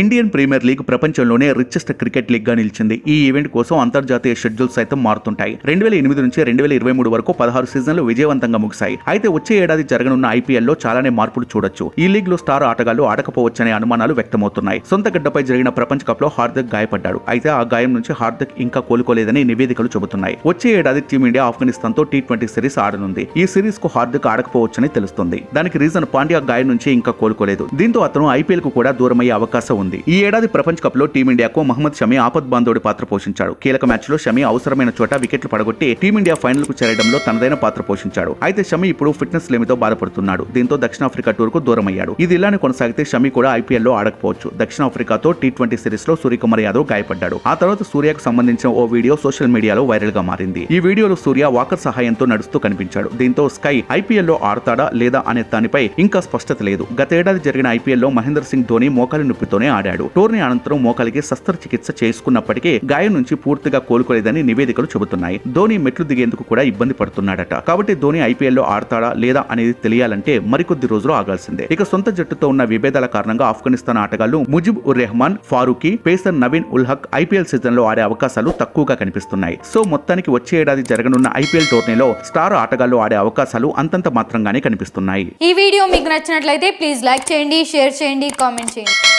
Indian premier league ప్రపంచంలోనే richest cricket లీగ్గా నిలిచింది. ఈ ఈవెంట్ కోసం అంతర్జాతీయ షెడ్యూల్స్ సైతం మారుతుంటాయి. రెండు వేల ఎనిమిది నుంచి రెండు వేల ఇరవై మూడు వరకు పదహారు సీజన్లు విజయవంతంగా ముగిశాయి. అయితే వచ్చే ఏడాది జరగనున్న ఐపీఎల్లో చాలానే మార్పులు చూడొచ్చు. ఈ లీగ్లో స్టార్ ఆటగాళ్ళు ఆడకపోవచ్చనే అనుమానాలు వ్యక్తమవుతున్నాయి. సొంత గడ్డపై జరిగిన ప్రపంచ కప్లో హార్దిక్ గాయపడ్డాడు. అయితే ఆ గాయం నుంచి హార్దిక్ ఇంకా కోలుకోలేదని నివేదికలు చెబుతున్నాయి. వచ్చే ఏడాది టీమిండియా ఆఫ్ఘనిస్తాన్తో టీ ట్వంటీ సిరీస్ ఆడనుంది. ఈ సిరీస్కు హార్దిక్ ఆడకపోవచ్చని తెలుస్తుంది. దానికి రీజన్ పాండ్యా గాయం నుంచి ఇంకా కోలుకోలేదు. దీంతో అతను ఐపీఎల్కు కూడా దూరమయ్యే అవకాశం ఉంది. ఈ ఏడాది ప్రపంచ కప్లో టీమిండియాకు మహమ్మద్ షమి ఆపద్ బాంధవుడి పాత్ర పోషించాడు. కీలక మ్యాచ్లో షమి అవసరమైన చోట వికెట్లు పడగొట్టి టీమిండియా ఫైనల్కు చేరడంలో తనదైన పాత్ర పోషించాడు. అయితే షమి ఇప్పుడు ఫిట్నెస్ లేమితో బాధపడుతున్నాడు. దీంతో దక్షిణాఫ్రికా టూర్కు దూరమయ్యాడు. ఇది ఇలానే కొనసాగితే షమి కూడా ఐపీఎల్లో ఆడకపోవచ్చు. దక్షిణాఫ్రికాతో టీ ట్వంటీ సిరీస్లో సూర్యకుమార్ యాదవ్ గాయపడ్డాడు. ఆ తర్వాత సూర్యకు సంబంధించిన ఓ వీడియో సోషల్ మీడియాలో వైరల్గా మారింది. ఈ వీడియోలో సూర్య వాకర్ సహాయంతో నడుస్తూ కనిపించాడు. దీంతో స్కై ఐపీఎల్లో ఆడతాడా లేదా అనే దానిపై ఇంకా స్పష్టత లేదు. గతేడాది జరిగిన ఐపీఎల్లో మహేందర్ సింగ్ ధోని మోకాలి నొప్పితోనే ఆడాడు. టోర్నీ అనంతరం మోకాలికి శస్త్రచికిత్స చేసుకున్నప్పటికీ గాయం నుంచి పూర్తిగా కోలుకోలేదని నివేదికలు చెబుతున్నాయి. ధోని మెట్లు దిగేందుకు కూడా ఇబ్బంది పడుతున్నాడట. కాబట్టి ధోని ఐపీఎల్లో ఆడతాడా లేదా అనేది తెలియాలంటే మరికొద్ది రోజులు ఆగాల్సిందే. ఇక సొంత జట్టుతో ఉన్న విభేదాల కారణంగా ఆఫ్ఘనిస్తాన్ ఆటగాళ్ళు ముజిబ్ ఉర్ రెహమాన్ ఫారూఖీ పేసర్ నవీన్ ఉల్ హక్ ఐపీఎల్ సీజన్లో ఆడే అవకాశాలు తక్కువగా కనిపిస్తున్నాయి. సో మొత్తానికి వచ్చే ఏడాది జరగనున్న ఐపీఎల్ టోర్నీలో స్టార్ ఆటగాళ్ళు ఆడే అవకాశాలు అంతంత మాత్రంగానే కనిపిస్తున్నాయి. ఈ వీడియో మీకు నచ్చినట్లయితే ప్లీజ్ లైక్ చేయండి షేర్ చేయండి కామెంట్ చేయండి.